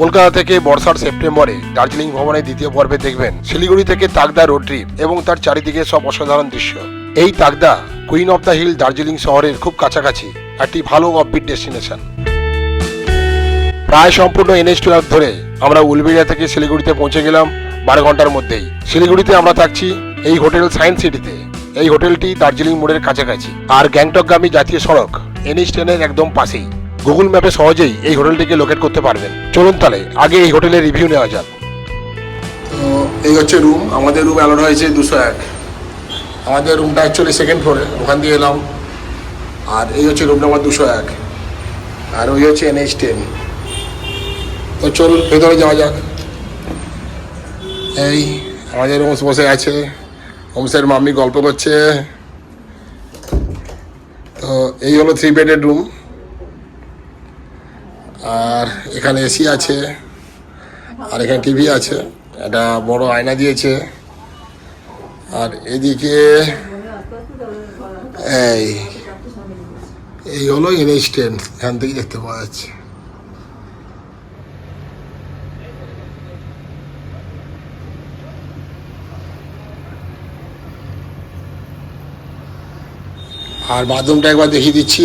কলকাতা থেকে বর্ষার সেপ্টেম্বরে দার্জিলিং ভ্রমণের দ্বিতীয় পর্বে দেখবেন শিলিগুড়ি থেকে তাকদা রোড ট্রিপ এবং তার চারিদিকে সব অসাধারণ দৃশ্য। এই Takdah queen of the hill Darjeeling শহরের খুব কাছাকাছি একটি ভালো অফবিট ডেস্টিনেশন প্রায় সম্পূর্ণ এনএস টুয়েলভ ধরে আমরা উলবেড়িয়া থেকে শিলিগুড়িতে পৌঁছে গেলাম বারো ঘণ্টার মধ্যেই। শিলিগুড়িতে আমরা থাকছি এই হোটেল সায়েন্স সিটিতে। এই হোটেলটি দার্জিলিং মোড়ের কাছাকাছি। আর গ্যাংটকগামী জাতীয় সড়ক এনএস টেনের একদম পাশেই। গুগল ম্যাপে সহজেই এই হোটেলটিকে লোকেট করতে পারবেন। চলুন তাহলে, আগে এই হোটেলের রিভিউ নেওয়া যাক। এই হচ্ছে রুম আমাদের রুম অ্যালোড হয়েছে দুশো এক। আমাদের রুমটা অ্যাকচুয়ালি সেকেন্ড ফ্লোরে ওখান দিয়ে এলাম। আর এই হচ্ছে রুম নাম্বার দুশো এক। আর ওই হচ্ছে এনএইচ টেন তো চলুন, ভেতরে যাওয়া যাক। এই, আমাদের ওমস বসে আছে। ওমসের মাম্মি গল্প করছে। তো এই হলো থ্রি বেডেড রুম আর এখানে এসি আছে, আর এখানে টিভি আছে, একটা বড় আয়না দিয়েছে। আর এদিকে, এই এই হলো এনএইচ স্ট্যান্ড এখান থেকে দেখতে পাওয়া যাচ্ছে। আর বাথরুমটা একবার দেখিয়ে দিচ্ছি।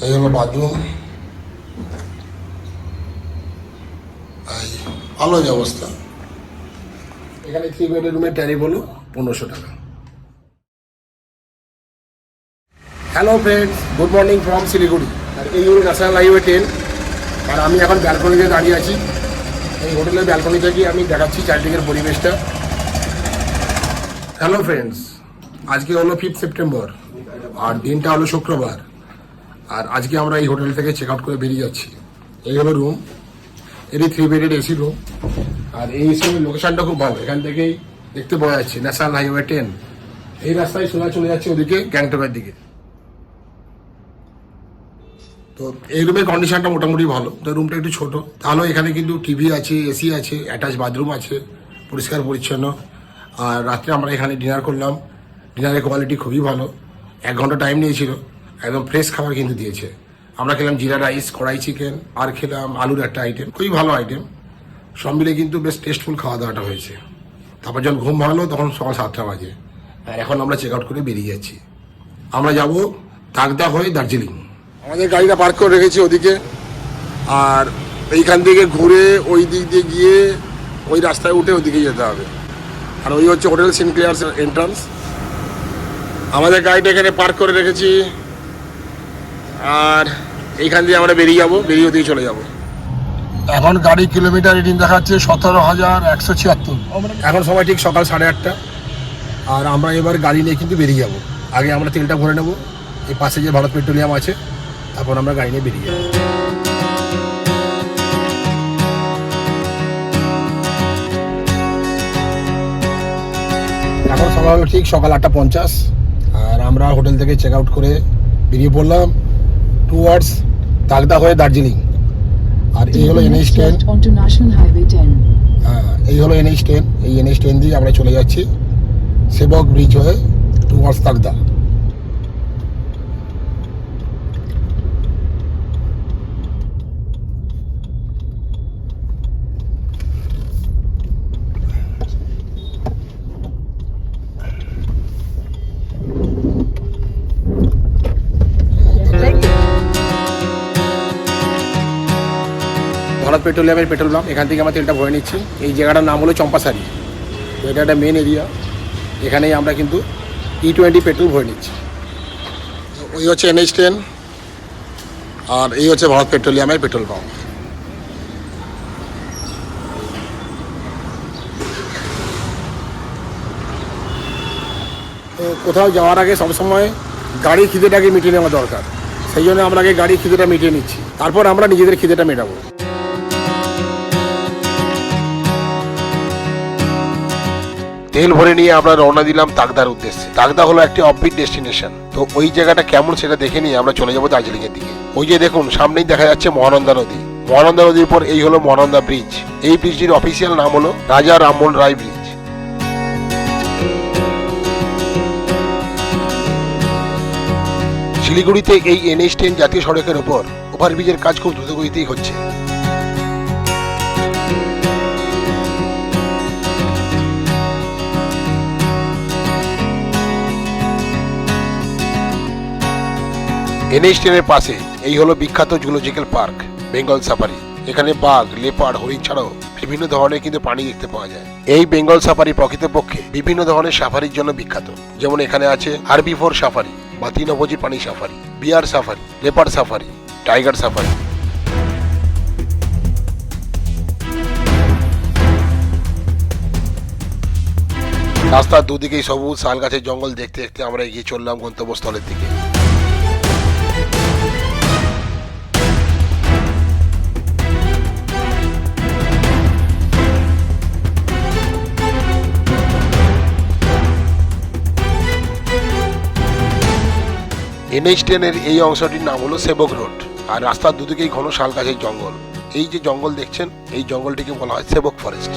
হলো বাথরুম এই ভালো যে অবস্থা এখানে থ্রি বেডের রুমের ট্যারিফ হলো পনেরোশো টাকা। Hello friends good morning from Siliguri আর এই হলো ন্যাশনাল হাইওয়ে টেন আর আমি এখন ব্যালকনিতে দাঁড়িয়ে আছি। এই হোটেলের ব্যালকনি থেকে আমি দেখাচ্ছি চারদিকের পরিবেশটা। হ্যালো ফ্রেন্ডস আজকে হলো ফিফথ সেপ্টেম্বর আর দিনটা হলো শুক্রবার। আর আজকে আমরা এই হোটেল থেকে চেক আউট করে বেরিয়ে যাচ্ছি। এই হলো রুম এটি থ্রি বেডেড এসি রুম আর এই এসি লোকেশনটা খুব ভালো। এখান থেকেই দেখতে পাওয়া যাচ্ছে ন্যাশনাল হাইওয়ে টেন এই রাস্তায় সোজা চলে যাচ্ছে ওদিকে গ্যাংটকের দিকে। তো এই রুমের কন্ডিশনটা মোটামুটি ভালো। তো রুমটা একটু ছোট। তাহলেও এখানে কিন্তু টিভি আছে এসি আছে অ্যাটাচ বাথরুম আছে, পরিষ্কার, পরিচ্ছন্ন। আর রাত্রে আমরা এখানে ডিনার করলাম। ডিনারের কোয়ালিটি খুবই ভালো। এক ঘণ্টা টাইম নিয়েছিল। একদম ফ্রেশ খাবার কিন্তু দিয়েছে। আমরা খেলাম জিরা রাইস কড়াই চিকেন আর খেলাম আলুর একটা আইটেম খুবই ভালো আইটেম সব মিলে কিন্তু বেশ টেস্টফুল খাওয়া দাওয়াটা হয়েছে। তারপর যখন ঘুম ভাঙলো, তখন সকাল সাতটা বাজে। আর এখন আমরা চেক আউট করে বেরিয়ে যাচ্ছি। আমরা যাব তাকদা হয়ে দার্জিলিং। আমাদের গাড়িটা পার্ক করে রেখেছি ওদিকে। আর এইখান থেকে ঘুরে ওই দিক দিয়ে গিয়ে ওই রাস্তায় উঠে ওদিকে যেতে হবে। আর ওই হচ্ছে হোটেল সিনক্লিয়ার্স এন্ট্রান্স আমাদের গাড়িটা এখানে পার্ক করে রেখেছি। আর এইখান দিয়ে আমরা বেরিয়ে যাব, বেরিয়ে ওদিকে চলে যাব। এখন গাড়ি কিলোমিটার রিডিং দেখাচ্ছে সতেরো হাজার একশো ছিয়াত্তর। এখন সময় ঠিক সকাল সাড়ে আটটা। আর আমরা এবার গাড়ি নিয়ে কিন্তু বেরিয়ে যাব। আগে আমরা তেলটা ভরে নেব। এই পাশে যে ভারত পেট্রোলিয়াম আছে, তারপর আমরা গাড়ি নিয়ে বেরিয়ে যাব। এখন হলো ঠিক সকাল আটটা পঞ্চাশ। আর আমরা হোটেল থেকে চেক আউট করে বেরিয়ে পড়লাম। টুয়ার্ডস তাগদা হয়ে দার্জিলিং আর এই হলো NH ten left onto National Highway 10. হ্যাঁ এই হলো এনএইচ টেন এই এনএইচ টেন দিয়ে আমরা চলে যাচ্ছি। সেবক ব্রিজ হয়ে টুয়ার্ডস তাগদা পেট্রোলিয়ামের পেট্রোল পাম্প এখান থেকে আমরা তেলটা ভরে নিচ্ছি। এই জায়গাটার নাম হলো চম্পাসারি তো এটা একটা মেন এরিয়া এখানেই আমরা কিন্তু ই টোয়েন্টি পেট্রোল ভরে নিচ্ছি। ওই হচ্ছে এনএইচ টেন আর এই হচ্ছে ভারত পেট্রোলিয়ামের পেট্রোল পাম্প। তো কোথাও যাওয়ার আগে সবসময় গাড়ির খিদেটাকে মিটিয়ে নেওয়া দরকার। সেই জন্য আমরা আগে গাড়ির খিদেটা মিটিয়ে নিচ্ছি। তারপর আমরা নিজেদের খিদেটা মেটাবো। তেল ভরে নিয়ে আমরা রওনা দিলাম তাগদার উদ্দেশ্যে। তাগদা হলো একটি অফবিট ডেস্টিনেশন তো ওই জায়গাটা কেমন সেটা দেখে নিয়ে আমরা চলে যাব দার্জিলিং এর দিকে। ওই যে দেখুন, সামনেই দেখা যাচ্ছে মহানন্দা নদী। মহানন্দা নদীর পর এই হলো মহানন্দা ব্রিজ এই ব্রিজটির অফিসিয়াল নাম হলো রাজা রামমোহন রায় ব্রিজ শিলিগুড়িতে এই এনএইচ টেন জাতীয় সড়কের উপর, ওভারব্রিজের কাজ খুব দ্রুতগতিতেই হচ্ছে। এনএইচ পাশে এই হলো বিখ্যাত জুলজিক্যাল পার্ক বেঙ্গল সাফারি এখানে বাঘ লেপার্ড হরিণ ছাড়াও বিভিন্ন ধরনের কিন্তু প্রাণী দেখতে পাওয়া যায়। এই বেঙ্গল সাফারি প্রকৃতপক্ষে বিভিন্ন ধরনের সাফারির জন্য বিখ্যাত। যেমন এখানে আছে আরবি ফোর সাফারি বা তৃণভোজী প্রাণী safari bear safari leopard safari tiger safari রাস্তার দুদিকেই সবুজ শাল গাছের জঙ্গল দেখতে দেখতে আমরা এগিয়ে চললাম গন্তব্যস্থলের দিকে। এনএইচ টেনের এই অংশটির নাম হলো সেবক রোড, আর রাস্তার দুদিকেই ঘন শাল গাছের জঙ্গল। এই যে জঙ্গল দেখছেন, এই জঙ্গলটিকে বলা হয় সেবক ফরেস্ট।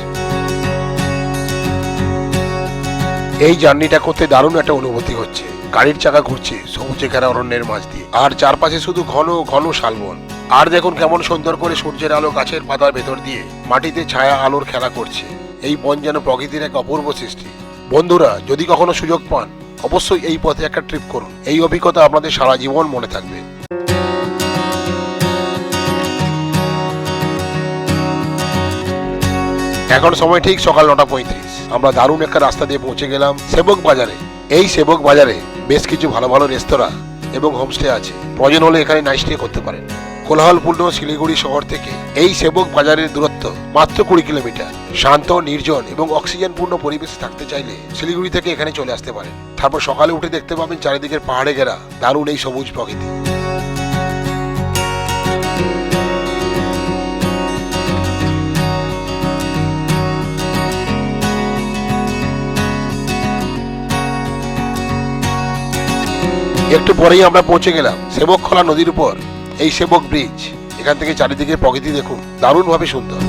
এই জার্নিটা করতে দারুণ একটা অনুভূতি হচ্ছে। গাড়ির চাকা ঘুরছে, সবুজে ঘেরা অরণ্যের মাঝ দিয়ে, আর চারপাশে শুধু ঘন ঘন শালবন। আর দেখুন কেমন সুন্দর করে সূর্যের আলো গাছের পাতার ভেতর দিয়ে মাটিতে ছায়া আলোর খেলা করছে। এই বন যেন প্রকৃতির এক অপূর্ব সৃষ্টি। বন্ধুরা, যদি কখনো সুযোগ পান অবশ্যই এই পথে একটা ট্রিপ করুন। এই অভিজ্ঞতা আপনাদের সারা জীবন মনে থাকবে। এখন সময় ঠিক সকাল নটা পঁয়ত্রিশ। আমরা দারুণ একটা রাস্তা দিয়ে পৌঁছে গেলাম সেবক বাজারে। এই সেবক বাজারে বেশ কিছু ভালো ভালো রেস্তোরাঁ এবং হোমস্টে আছে। প্রয়োজন হলে এখানে নাইট স্টে করতে পারেন। কোলাহলপূর্ণ শিলিগুড়ি শহর থেকে এই সেবক বাজারের দূরত্ব মাত্র কুড়ি কিলোমিটার। শান্ত, নির্জন এবং অক্সিজেনপূর্ণ পরিবেশে থাকতে চাইলে শিলিগুড়ি থেকে এখানে চলে আসতে পারেন। তারপর সকালে উঠে দেখতে পাবেন চারিদিকের পাহাড়ে ঘেরা দারুণ এই সবুজ প্রকৃতি। একটু পরেই আমরা পৌঁছে গেলাম সেবকখোলা নদীর উপর। এই সেবক ব্রিজ, এখান থেকে চারিদিকে প্রকৃতি দেখুন, দারুণভাবে সুন্দর।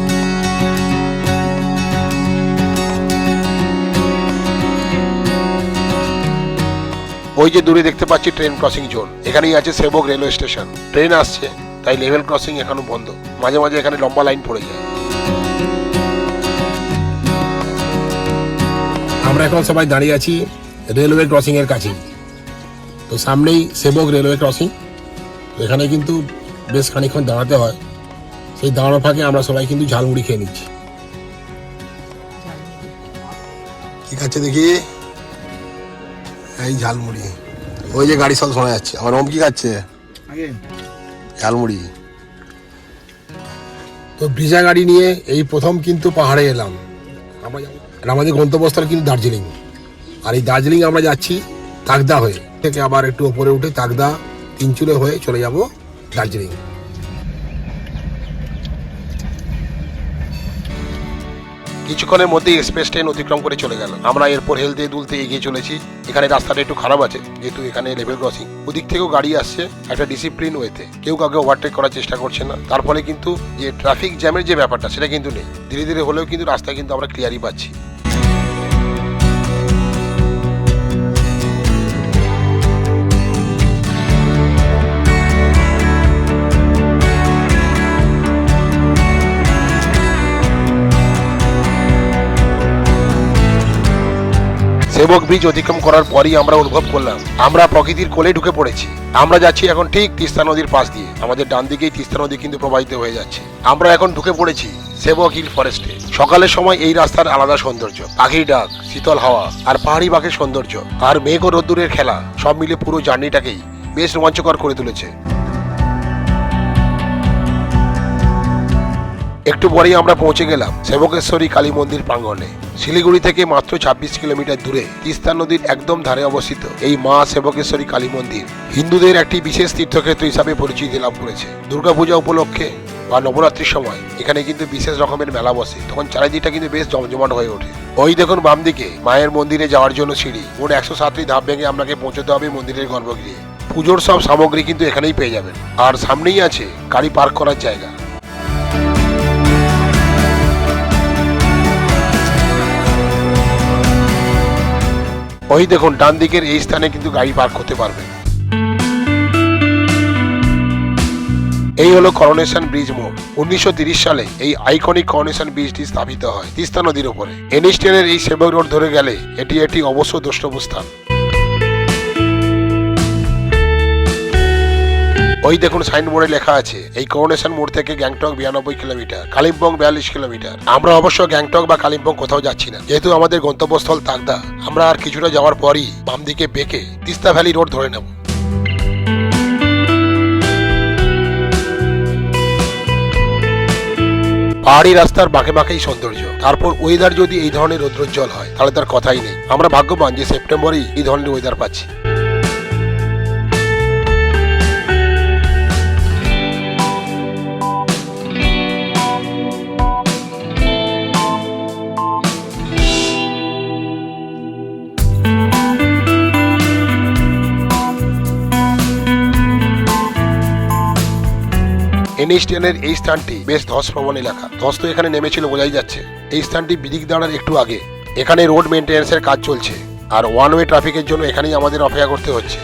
ওই যে দূরে দেখতে পাচ্ছি ট্রেন ক্রসিং জোন, এখানেই আছে সেবক রেলওয়ে স্টেশন। ট্রেন আসছে, তাই লেভেল ক্রসিং এখনও বন্ধ। মাঝে মাঝে এখানে লম্বা লাইন পড়ে যায়। আমরা এখন সবাই দাঁড়িয়ে আছি রেলওয়ে ক্রসিং এর কাছে তো সামনেই সেবক রেলওয়ে ক্রসিং। এখানে কিন্তু বেশ খানিক্ষণ দাঁড়াতে হয়। সেই দাঁড়ানো ফাঁকে আমরা সবাই কিন্তু ঝালমুড়ি খেয়ে নিচ্ছি। ঠিক আছে দেখি। এই ঝালমুড়ি। ওই যে গাড়ি সব শোনা যাচ্ছে। আমার ওম কি খাচ্ছে? ঝালমুড়ি। তো ব্রিজা গাড়ি নিয়ে এই প্রথম কিন্তু পাহাড়ে এলাম। আমরা আমাদের গন্তব্যস্থল কিন্তু দার্জিলিং। আর এই দার্জিলিং আমরা যাচ্ছি তাকদা হয়ে। থেকে আবার একটু ওপরে উঠে তাকদা তিনচুলে হয়ে চলে যাব দার্জিলিং। কিছুক্ষণের মধ্যেই এক্সপ্রেস ট্রেন অতিক্রম করে চলে গেল। আমরা এরপর হেলতে দুলতে এগিয়ে চলেছি। এখানে রাস্তাটা একটু খারাপ আছে, যেহেতু এখানে লেভেল ক্রসিং ওদিক থেকেও গাড়ি আসছে একটা ডিসিপ্লিন ওয়েতে কেউ কাউকে ওভারটেক করার চেষ্টা করছে না। তার ফলে কিন্তু যে ট্রাফিক জ্যামের যে ব্যাপারটা, সেটা কিন্তু নেই। ধীরে ধীরে হলেও কিন্তু রাস্তা কিন্তু আমরা ক্লিয়ারই পাচ্ছি। সেবক ব্রিজ অতিক্রম করার পরই আমরা অনুভব করলাম, আমরা প্রকৃতির কোলে ঢুকে পড়েছি। আমরা যাচ্ছি এখন ঠিক তিস্তা নদীর পাশ দিয়ে। আমাদের ডান দিকেই তিস্তা নদী কিন্তু প্রবাহিত হয়ে যাচ্ছে। আমরা এখন ঢুকে পড়েছি সেবক হিল ফরেস্টে। সকালের সময় এই রাস্তার আলাদা সৌন্দর্য। পাখির ডাক, শীতল হাওয়া আর পাহাড়ি বাঘের সৌন্দর্য। আর মেঘ ও রোদ্দুরের খেলা সব মিলে পুরো জার্নিটাকেই বেশ রোমাঞ্চকর করে তুলেছে। একটু পরেই আমরা পৌঁছে গেলাম সেবকেশ্বরী কালী মন্দির প্রাঙ্গণে। শিলিগুড়ি থেকে মাত্র ছাব্বিশ কিলোমিটার দূরে, তিস্তা নদীর একদম ধারে অবস্থিত এই মা সেবকেশ্বরী কালী মন্দির। হিন্দুদের একটি বিশেষ তীর্থক্ষেত্র হিসাবে পরিচিতি লাভ করেছে। দুর্গাপূজা উপলক্ষে বা নবরাত্রির সময়, এখানে কিন্তু বিশেষ রকমের মেলা বসে। তখন চারিদিকটা কিন্তু বেশ জমজমাট হয়ে ওঠে। ওই দেখুন বাম দিকে মায়ের মন্দিরে যাওয়ার জন্য সিঁড়ি। মোট একশো সাতটি ধাপ ভেঙে আপনাকে পৌঁছতে হবে মন্দিরের গর্ভগৃহে। পুজোর সব সামগ্রী কিন্তু এখানেই পেয়ে যাবেন। আর সামনেই আছে গাড়ি পার্ক করার জায়গা। ওই দেখুন, ডান দিকের এই স্থানে কিন্তু গাড়ি পার্ক করতে পারবে। এই হলো করোনেশন ব্রিজ মোড় উনিশশো সালে এই আইকনিক করোনেশন ব্রিজটি স্থাপিত হয় তিস্তা নদীর উপরে। এনিস্টেনের এই সেবক রোড ধরে গেলে এটি একটি অবশ্য দ্রষ্টব্য স্থান। ওই দেখুন সাইনবোর্ডে লেখা আছে, এই করোনেশন মোড় থেকে গ্যাংটক বিরানব্বই কিলোমিটার, কালিম্পং বিয়াল্লিশ কিলোমিটার। আমরা অবশ্য গ্যাংটক বা কালিম্পং কোথাও যাচ্ছি না। যেহেতু আমাদের গন্তব্যস্থল তাকদা, আমরা আর কিছুটা যাওয়ার পরই বাম দিকে বেঁকে তিস্তা ভ্যালি রোড ধরে নেব। পাহাড়ি রাস্তার বাঁকে বাঁকেই সৌন্দর্য। তারপর ওয়েদার যদি এই ধরনের রৌদ্রোজ্জ্বল হয়, তাহলে তার কথাই নেই। আমরা ভাগ্যবান যে সেপ্টেম্বরেই এই ধরনের ওয়েদার পাচ্ছি। এনএইচ টেনের এই স্থানটি বেশ ধস প্রবণ এলাকা। ধস তো এখানে নেমেছিল বোঝাই যাচ্ছে। এই স্থানটি বিদিক দাঁড়ার একটু আগে। এখানে রোড মেনটেন্যান্সের কাজ চলছে। আর ওয়ান ওয়ে ট্রাফিকের জন্য এখানেই আমাদের অপেক্ষা করতে হচ্ছে।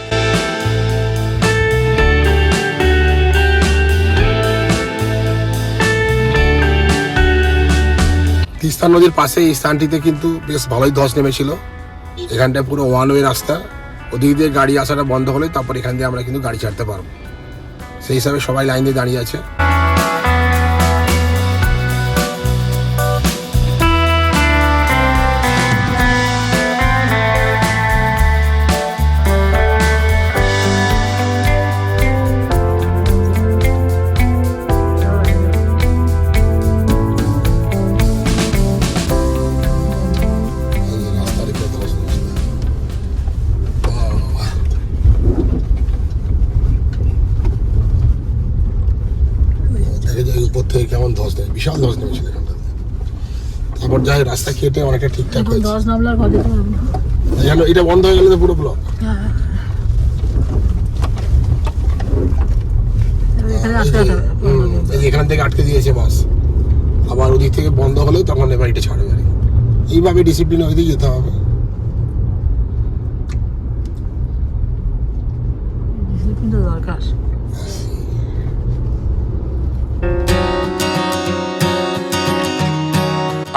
তিস্তা নদীর পাশে এই স্থানটিতে কিন্তু বেশ ভালোই ধস নেমেছিল। এখানটা পুরো ওয়ান ওয়ে রাস্তা। ওদিক দিয়ে গাড়ি আসাটা বন্ধ হলে তারপর এখান দিয়ে আমরা কিন্তু গাড়ি ছাড়তে পারব। সেই হিসাবে সবাই লাইন দিয়ে দাঁড়িয়ে আছে। যাই রাস্তা কেটে অনেকটা ঠিকঠাক হয়েছে। দশ নামলার ঘর যেতে পারব না এটা বন্ধ হয়ে গেলে তো পুরো ব্লক হ্যাঁ। এবার এখানে থেকে আটকে দিয়েছে বাস। আবার ওদিক থেকে বন্ধ হলে তখন এবার এটা ছাড়বে। এইভাবে ডিসিপ্লিন ওই যেতে হবে। দরকার।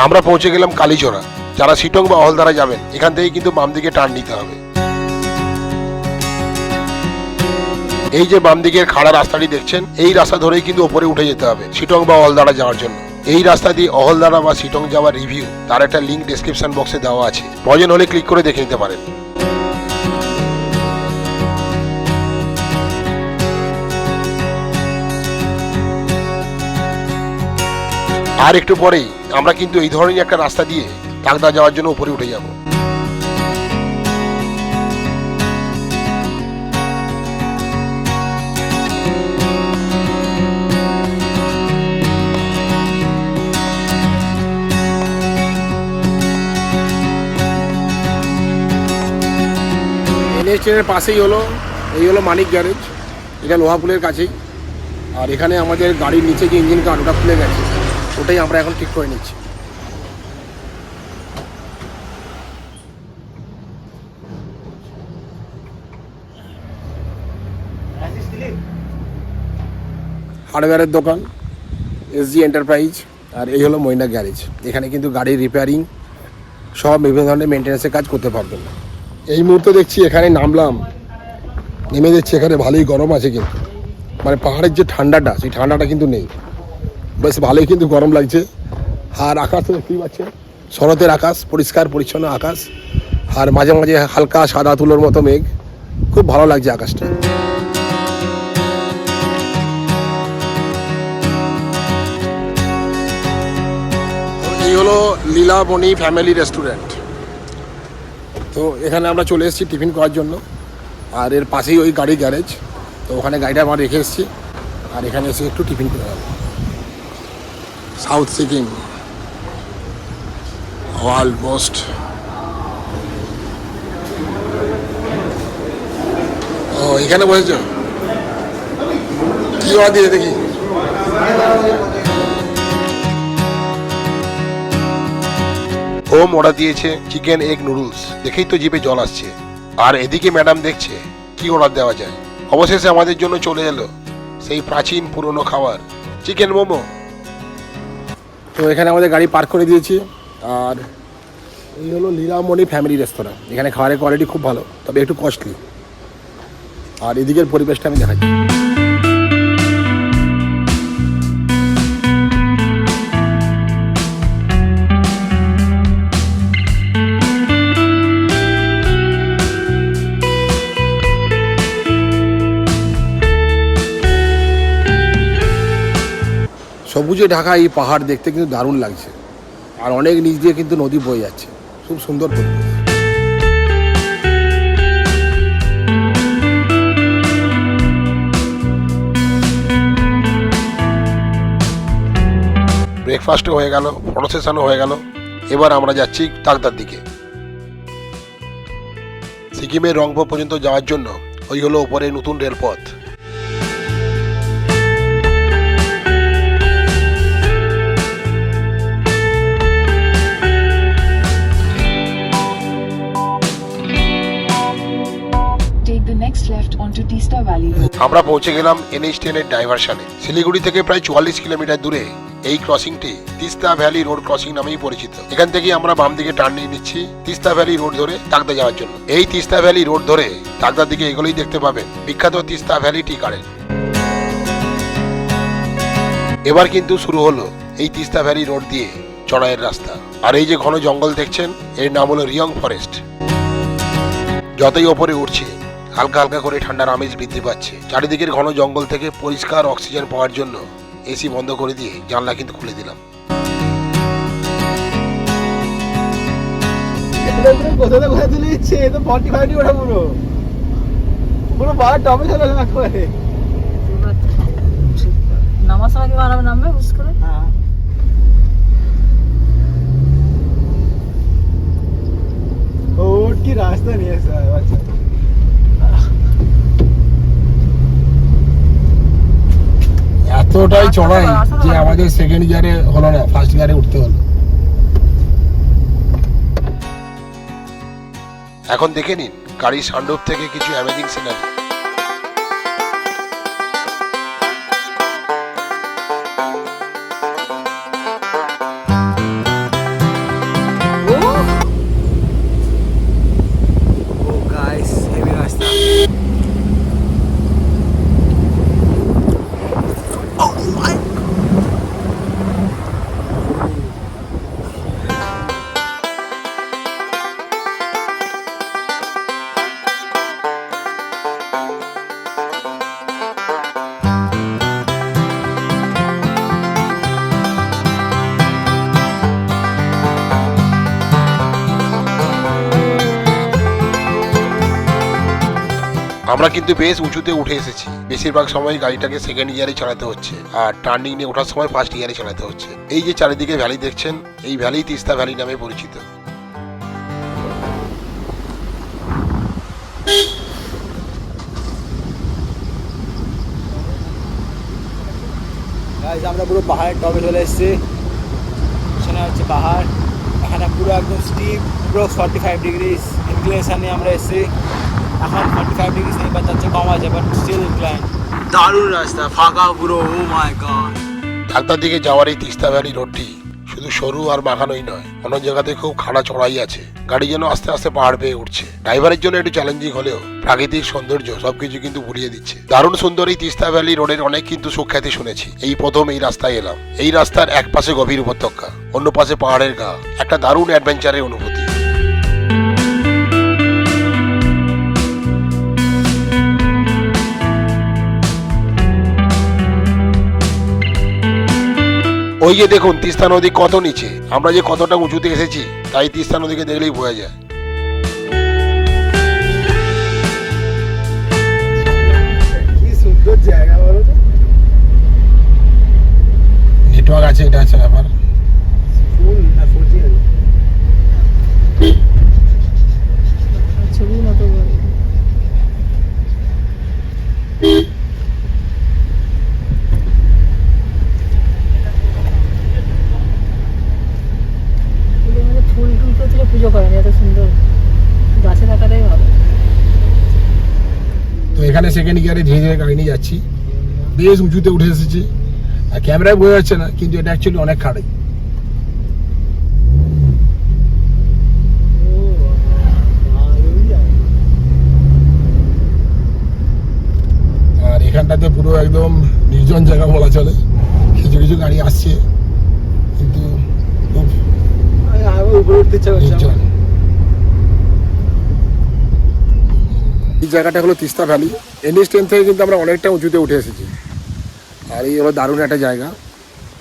আমরা পৌঁছে গেলাম কালীচোরা যারা সিটং বা অহলদারা যাবেন, এখান থেকে কিন্তু বাম দিকে টার্ন নিতে হবে। এই যে বাম দিকের খাড়া রাস্তাটি দেখছেন, এই রাস্তা ধরেই কিন্তু ওপরে উঠে যেতে হবে, সিটং বা অহলদারা যাওয়ার জন্য। এই রাস্তা দিয়ে অহলদারা বা সিটং যাওয়ার রিভিউ তার একটা লিঙ্ক ডেসক্রিপশন বক্সে দেওয়া আছে। প্রয়োজন হলে ক্লিক করে দেখে নিতে পারেন। আর একটু পরেই আমরা কিন্তু এই ধরনের একটা রাস্তা দিয়ে টাকদা যাওয়ার জন্য উপরে উঠে যাব। এনএসটেনের পাশেই হলো, এই হলো মানিক গ্যারেজ, এটা লোহাপুলের কাছেই। আর এখানে আমাদের গাড়ির নিচে যে ইঞ্জিন কার্ড ওটা খুলে গেছে। ওটাই আমরা এখন ঠিক করে নিচ্ছি। হার্ডওয়্যারের দোকান এসজি এন্টারপ্রাইজ আর এই হলো ময়না গ্যারেজ এখানে কিন্তু গাড়ির রিপেয়ারিং সব বিভিন্ন ধরনের মেনটেন্যান্সের কাজ করতে পারবেন এই মুহূর্তে দেখছি এখানে নামলাম। নেমে দেখছি এখানে ভালোই গরম আছে কিন্তু। মানে পাহাড়ের যে ঠান্ডাটা, সেই ঠান্ডাটা কিন্তু নেই। বেশ ভালোই কিন্তু গরম লাগছে। আর আকাশ তো দেখতেই পাচ্ছেন। শরতের আকাশ, পরিষ্কার, পরিচ্ছন্ন আকাশ। আর মাঝে মাঝে হালকা সাদা তুলোর মতো মেঘ। খুব ভালো লাগছে আকাশটা। এই হলো লীলামণি ফ্যামিলি রেস্টুরেন্ট। তো এখানে আমরা চলে এসেছি টিফিন করার জন্য। আর এর পাশেই ওই গাড়ি গ্যারেজ। তো ওখানে গাড়িটা আমরা রেখে এসেছি। আর এখানে এসে একটু টিফিন করে সাউথ সিকিম অলমোস্ট ও, এখানে বসেছ? কি দিয়ে দেখি? ওম অর্ডার দিয়েছে চিকেন এগ নুডলস। দেখেই তো জিভে জল আসছে। আর এদিকে ম্যাডাম দেখছে কি অর্ডার দেওয়া যায়। অবশেষে আমাদের জন্য চলে এলো সেই প্রাচীন পুরনো খাবার। চিকেন মোমো। তো এখানে আমাদের গাড়ি পার্ক করে দিয়েছি। আর এই হলো লীলামণি ফ্যামিলি রেস্তোরাঁ এখানে খাবারের কোয়ালিটি খুব ভালো, তবে একটু কস্টলি আর এদিকের পরিবেশটা আমি দেখাচ্ছি। সবুজে ঢাকা এই পাহাড় দেখতে কিন্তু দারুণ লাগছে। আর অনেক নিচ দিয়ে কিন্তু নদী বয়ে যাচ্ছে। খুব সুন্দর ব্রেকফাস্টও হয়ে গেল ফটো সেশনও হয়ে গেল। এবার আমরা যাচ্ছি তাকদার দিকে। সিকিমের রংপো পর্যন্ত যাওয়ার জন্য ওই হলো ওপরে নতুন রেলপথ। আমরা পৌঁছে গেলাম এনএইচ টেনের ডাইভারশনে শিলিগুড়ি থেকে প্রায় চুয়াল্লিশ কিলোমিটার দূরে এই ক্রসিংটি তিস্তা ভ্যালি রোড ক্রসিং নামেই পরিচিত। এখান থেকে আমরা বাম দিকে টার্ন নিয়ে নিচ্ছি তিস্তা ভ্যালি রোড ধরে তাকদা যাওয়ার জন্য। এই তিস্তা ভ্যালি রোড ধরে তাকদার দিকে এগুলোই দেখতে পাবেন বিখ্যাত তিস্তা ভ্যালি টি গার্ডেন। এবার কিন্তু শুরু হলো এই তিস্তা ভ্যালি রোড দিয়ে চড়াইয়ের রাস্তা। আর এই যে ঘন জঙ্গল দেখছেন, এর নাম হলো রিয়ং ফরেস্ট। যতই ওপরে উঠছে হালকা হালকা করে ঠান্ডার আমেজ বৃদ্ধি পাচ্ছে। চারিদিকের ঘন জঙ্গল থেকে পরিষ্কার অক্সিজেন পাওয়ার জন্য এসি বন্ধ করে দিয়ে জানলা কিন্তু খুলে দিলাম। তুলে দিচ্ছে নামবে রাস্তা নিয়ে আচ্ছা এতটাই চড়াই যে আমাদের সেকেন্ড ইয়ারে হলো না ফার্স্ট ইয়ারে উঠতে হলো। এখন দেখে নিন গাড়ির সান্ডব থেকে কিছু অ্যামেজিং সিনারি কিন্তু বেশ উঁচুতে উঠে এসেছি। বেশিরভাগ সময় গাড়িটাকে সেকেন্ড গিয়ারে চালাতে হচ্ছে আর টার্নিং নিয়ে ওঠার সময় ফার্স্ট গিয়ারে চালাতে হচ্ছে। এই যে চারিদিকে ভ্যালি দেখছেন, এই ভ্যালি তিস্তা ভ্যালি নামে পরিচিত। আমরা পুরো পাহাড়ের টপে চলে এসেছি। এখানে হচ্ছে পাহাড়। এখানে পুরো একদম স্টিপ পুরো ফর্টি ফাইভ ডিগ্রিস ইনক্লিনেশনে আমরা এসেছি। এখন ফর্টি ফাইভ ডিগ্রিস নেই বাট যাচ্ছে কম আছে বাট স্টিল ইনক্লাইন দারুণ রাস্তা ফাঁকা পুরো ও মাই গড ঢাকতার দিকে যাওয়ার এই তিস্তা ভ্যালি রোডটি শুধু সরু আর মাখানোই নয় অন্য জায়গাতে খুব খাড়া চড়াই আছে। গাড়ি যেন আস্তে আস্তে পাহাড় পেয়ে উঠছে। ড্রাইভারের জন্য একটু চ্যালেঞ্জিং হলেও প্রাকৃতিক সৌন্দর্য সবকিছু কিন্তু ভুলিয়ে দিচ্ছে। দারুণ সুন্দর এই তিস্তা ভ্যালি রোডের অনেক কিন্তু সুখ্যাতি শুনেছি। এই প্রথম এই রাস্তায় এলাম। এই রাস্তার এক পাশে গভীর উপত্যকা অন্য পাশে পাহাড়ের গা। একটা দারুণ অ্যাডভেঞ্চারের অনুভূতি। ওই যে দেখুন, তিস্তা নদী কত নিচে? আমরা যে কতটা উঁচুতে এসেছি, তাই তিস্তা নদীকে দেখলেই বোঝা যায়। গিয়ারে ধীরে ধীরে গাড়ি নিয়ে যাচ্ছি। বেশ উঁচুতে উঠে এসেছি। আর ক্যামেরায় বোঝা যাচ্ছে না, কিন্তু এটা অ্যাকচুয়ালি অনেক খাড়াই আর এখানটাতে পুরো একদম নির্জন জায়গা বলা চলে। কিছু কিছু গাড়ি আসছে, কিন্তু। এই জায়গাটা হলো তিস্তা ভ্যালি। এনএস টেন থেকে কিন্তু আমরা অনেকটা উঁচুতে উঠে এসেছি। আর এই হলো দারুণ একটা জায়গা।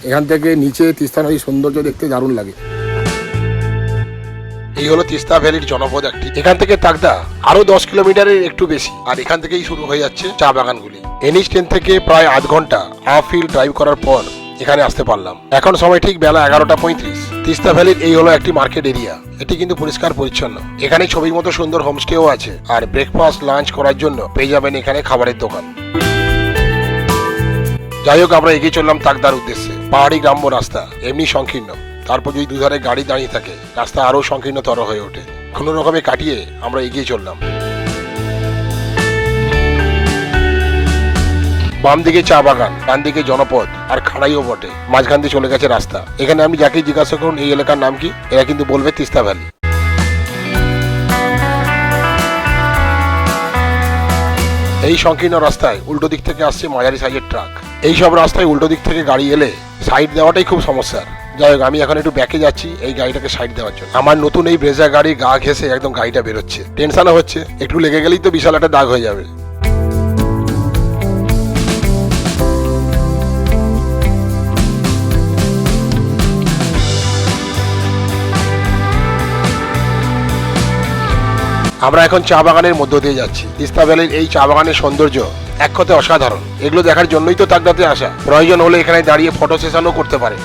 এখান থেকে নিচে তিস্তা নদীর সৌন্দর্য দেখতে দারুণ লাগে। এই হলো তিস্তা ভ্যালির জনপদ একটি। এখান থেকে তাকদা আরও দশ কিলোমিটারের একটু বেশি। আর এখান থেকেই শুরু হয়ে যাচ্ছে চা বাগানগুলি। এনি টেন থেকে প্রায় আধ ঘণ্টা হাফ হিল ড্রাইভ করার পর এখানে আসতে পারলাম। এখন সময় ঠিক বেলা এগারোটা পঁয়ত্রিশ। তিস্তা ভ্যালির এই হলো একটি মার্কেট এরিয়া। এটি কিন্তু পরিষ্কার পরিচ্ছন্ন। এখানে ছবির মতো সুন্দর হোমস্টেও আছে। আর ব্রেকফাস্ট লাঞ্চ করার জন্য পেয়ে যাবেন এখানে খাবারের দোকান। যাই হোক, আমরা এগিয়ে চললাম তাকদার উদ্দেশ্যে। পাহাড়ি গ্রাম্য রাস্তা, এমনি সংকীর্ণ। তারপর যদি দুধারে গাড়ি দাঁড়িয়ে থাকে, রাস্তা আরও সংকীর্ণতর হয়ে ওঠে। কোনো রকমে কাটিয়ে আমরা এগিয়ে চললাম। বাম দিকে চা বাগান ডান দিকে জনপদ, আর খাড়াইও বটে। মাঝখান দিয়ে চলে গেছে রাস্তা। এখানে আমি যাকে জিজ্ঞাসা করুন, এই এলাকার নাম কি? এরা কিন্তু বলবে তিস্তা ভ্যালি। এই সংকীর্ণ রাস্তায় উল্টো দিক থেকে আসছে মাঝারি সাইজের ট্রাক। এই সব রাস্তায় উল্টো দিক থেকে গাড়ি এলে সাইড দেওয়াটাই খুব সমস্যার। যাই হোক, আমি এখন একটু ব্যাকে যাচ্ছি এই গাড়িটাকে সাইড দেওয়ার জন্য। আমার নতুন এই ব্রেজা গাড়ি গা ঘেসে একদম গাড়িটা বেরোচ্ছে। টেনশনও হচ্ছে। একটু লেগে গেলেই তো বিশাল একটা দাগ হয়ে যাবে। আমরা এখন চা বাগানের মধ্য দিয়ে যাচ্ছি। তিস্তা ভ্যালির এই চা বাগানের সৌন্দর্য এক কথায় অসাধারণ। এগুলো দেখার জন্যই তো তাকদাতে আসা। প্রয়োজন হলে এখানে দাঁড়িয়ে ফটো সেশনও করতে পারে।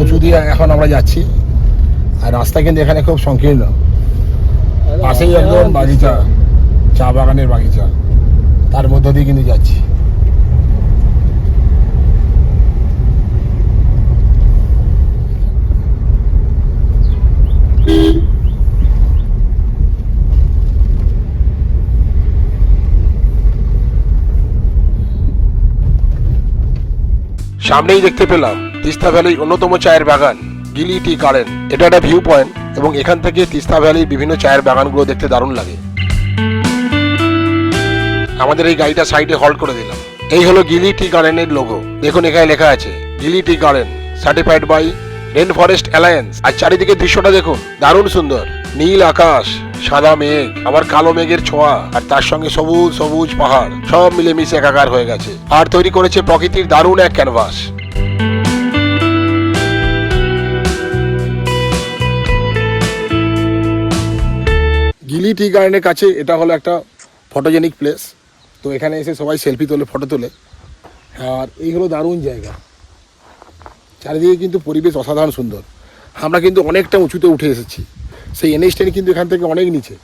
উঁচু দিয়ে এখন আমরা যাচ্ছি। আর রাস্তা কিন্তু এখানে খুব সংকীর্ণ। পাশেই একদম বাগিচা। চা বাগানের বাগিচা। তার মধ্য দিয়ে কিন্তু যাচ্ছি। সামনেই দেখতে পেলাম তিস্তা ভ্যালির অন্যতম চায়ের বাগান গিলি টি গার্ডেন। এটা একটা ভিউ পয়েন্ট এবং এখান থেকে তিস্তা ভ্যালির বিভিন্ন চায়ের বাগানগুলো দেখতে দারুণ লাগে। আমাদের এই গাড়িটা সাইডে হল্ট করে দিলাম। এই হলো গিলি টি গার্ডেনের লোগো দেখুন, এখানে লেখা আছে Gielle tea garden certified by rainforest alliance আর চারিদিকে দৃশ্যটা দেখুন, দারুণ সুন্দর। নীল আকাশ, সাদা মেঘ, আবার কালো মেঘের ছোঁয়া, আর তার সঙ্গে সবুজ সবুজ পাহাড়, সব মিলেমিশে একাকার হয়ে গেছে। আর তৈরি করেছে প্রকৃতির দারুণ এক ক্যানভাস গিলি টি গার্ডেনের কাছে এটা হলো একটা ফটোজেনিক প্লেস তো এখানে এসে সবাই সেলফি তোলে ফটো তোলে। আর এই হলো দারুণ জায়গা। চারিদিকে কিন্তু পরিবেশ অসাধারণ সুন্দর। আমরা কিন্তু অনেকটা উঁচুতে উঠে এসেছি। সেই এনএস কিন্তু এখান থেকে অনেক নিচে।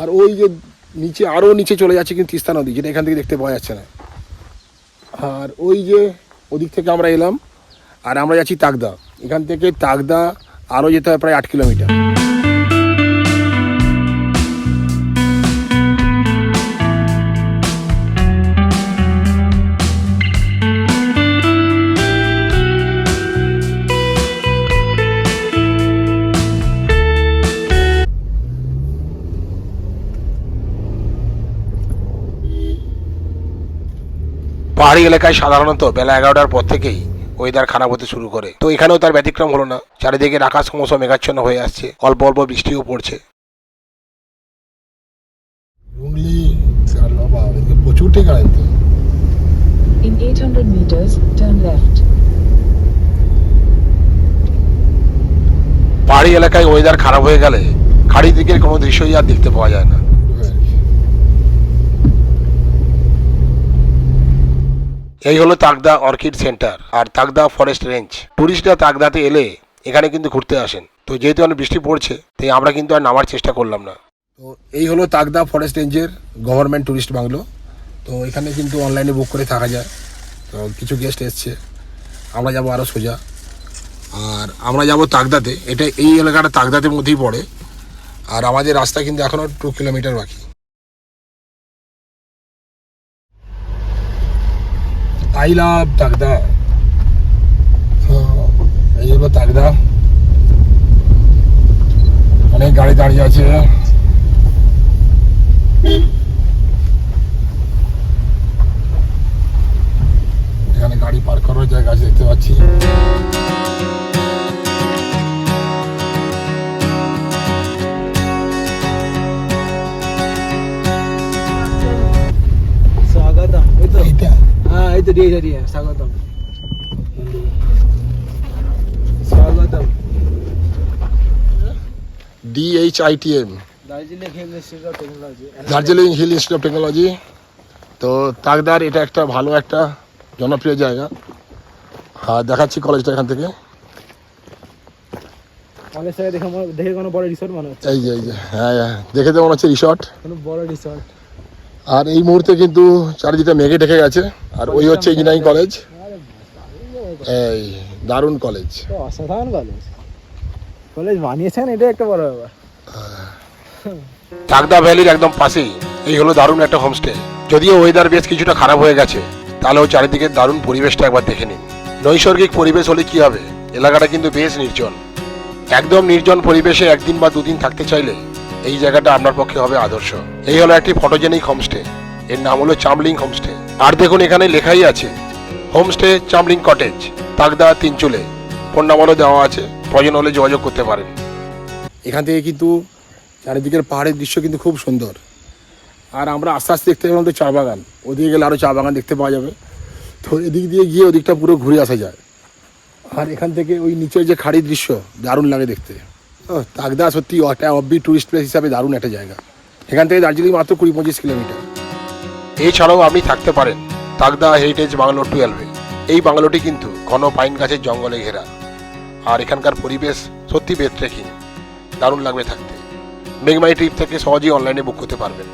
আর ওই যে নিচে আরও নিচে চলে যাচ্ছে কিন্তু তিস্তা নদী, যেটা এখান থেকে দেখতে পাওয়া যাচ্ছে না। আর ওই যে ওদিক থেকে আমরা এলাম, আর আমরা যাচ্ছি তাকদা এখান থেকে তাকদা আরও যেতে হয় প্রায় আট কিলোমিটার। পাহাড়ি এলাকায় সাধারণত বেলা এগারোটার পর থেকেই ওয়েদার খারাপ হতে শুরু করে। তো এখানেও তার ব্যতিক্রম হলো না। চারিদিকে আকাশ ক্রমশ মেঘাচ্ছন্ন হয়ে আসছে। অল্প অল্প বৃষ্টিও পড়ছে। প্রচুর ঠিক In 800 meters, turn left. পাহাড়ি এলাকায় ওয়েদার খারাপ হয়ে গেলে খাড়ি দিকের কোনো দৃশ্যই আর দেখতে পাওয়া যায় না। এই হলো তাকদা অর্কিড সেন্টার আর তাকদা ফরেস্ট রেঞ্জ। টুরিস্টরা তাকদাতে এলে এখানে কিন্তু ঘুরতে আসেন। তো যেহেতু অনেক বৃষ্টি পড়ছে, তাই আমরা কিন্তু আর নামার চেষ্টা করলাম না। তো এই হলো তাকদা ফরেস্ট রেঞ্জের গভর্নমেন্ট টুরিস্ট বাংলো। তো এখানে কিন্তু অনলাইনে বুক করে থাকা যায়। তো কিছু গেস্ট এসছে। আমরা যাব আরও সোজা। আর আমরা যাব তাগদাতে। এটা এই এলাকাটা তাগদাতের মধ্যেই পড়ে। আর আমাদের রাস্তা কিন্তু এখনও টু কিলোমিটার বাকি। লাভ তাগদা তো এই হলো তাগদা অনেক গাড়ি দাঁড়িয়ে আছে। এখানে গাড়ি পার্ক করার জায়গা আছে, দেখতে পাচ্ছি। তো দিয়ে দিয়ে স্বাগতম স্বাগতম DHITM Darjeeling hill institute of technology তো তাগদার এটা একটা ভালো একটা জনপ্রিয় জায়গা। হ্যাঁ দেখাচ্ছি কলেজটা এখান থেকে। দেখে মনে- দেখে কোনো বড় রিসোর্ট মনে হচ্ছে। এই যে এই যে হ্যাঁ হ্যাঁ দেখে তো মনে হচ্ছে রিসর্ট কোনো বড় রিসোর্ট আর এই মুহূর্তে কিন্তু চারিদিকটা মেঘে ঢেকে গেছে। আর ওই হচ্ছে ইঞ্জিনিয়ারিং কলেজ এই দারুণ কলেজ অসাধারণ কলেজ কলেজ বানিয়েছেন এটা একটা বড় ব্যাপার। চাকদা ভ্যালির একদম পাশেই। এই হলো দারুণ একটা হোমস্টে যদিও ওয়েদার বেশ কিছুটা খারাপ হয়ে গেছে তাহলেও চারিদিকে দারুণ পরিবেশটা একবার দেখে নিন। নৈসর্গিক পরিবেশ হলে কি হবে? এলাকাটা কিন্তু বেশ নির্জন। একদম নির্জন পরিবেশে একদিন বা দুদিন থাকতে চাইলে এই জায়গাটা আপনার পক্ষে হবে আদর্শ। এই হলো একটি ফটোজেনিক হোমস্টে এর নাম হলো চামলিং হোমস্টে আর দেখুন, এখানে লেখাই আছে homestay Chamling cottage Takdah Tinchuley phone নাম্বারও দেওয়া আছে, প্রয়োজন হলে যোগাযোগ করতে পারেন। এখান থেকে কিন্তু চারিদিকের পাহাড়ের দৃশ্য কিন্তু খুব সুন্দর। আর আমরা আস্তে আস্তে দেখতে পেলাম তো চা বাগান। ওদিকে গেলে আরও চা বাগান দেখতে পাওয়া যাবে। তো এদিক দিয়ে গিয়ে ওদিকটা পুরো ঘুরে আসা যায়। আর এখান থেকে ওই নিচের যে খাড়ির দৃশ্য, দারুণ লাগে দেখতে। তাগদা সত্যি একটা অব্বি টুরিস্ট প্লেস হিসাবে দারুণ একটা জায়গা। এখান থেকে দার্জিলিং মাত্র কুড়ি পঁচিশ কিলোমিটার। এছাড়াও আপনি থাকতে পারেন তাগদা হেরিটেজ বাংলো টুয়েলভে এই বাংলোটি কিন্তু ঘন পাইন গাছের জঙ্গলে ঘেরা। আর এখানকার পরিবেশ সত্যি বেদ ট্রেকিং দারুণ লাগবে থাকতে। মেঘমাই ট্রিপ থেকে সহজেই অনলাইনে বুক করতে পারবেন।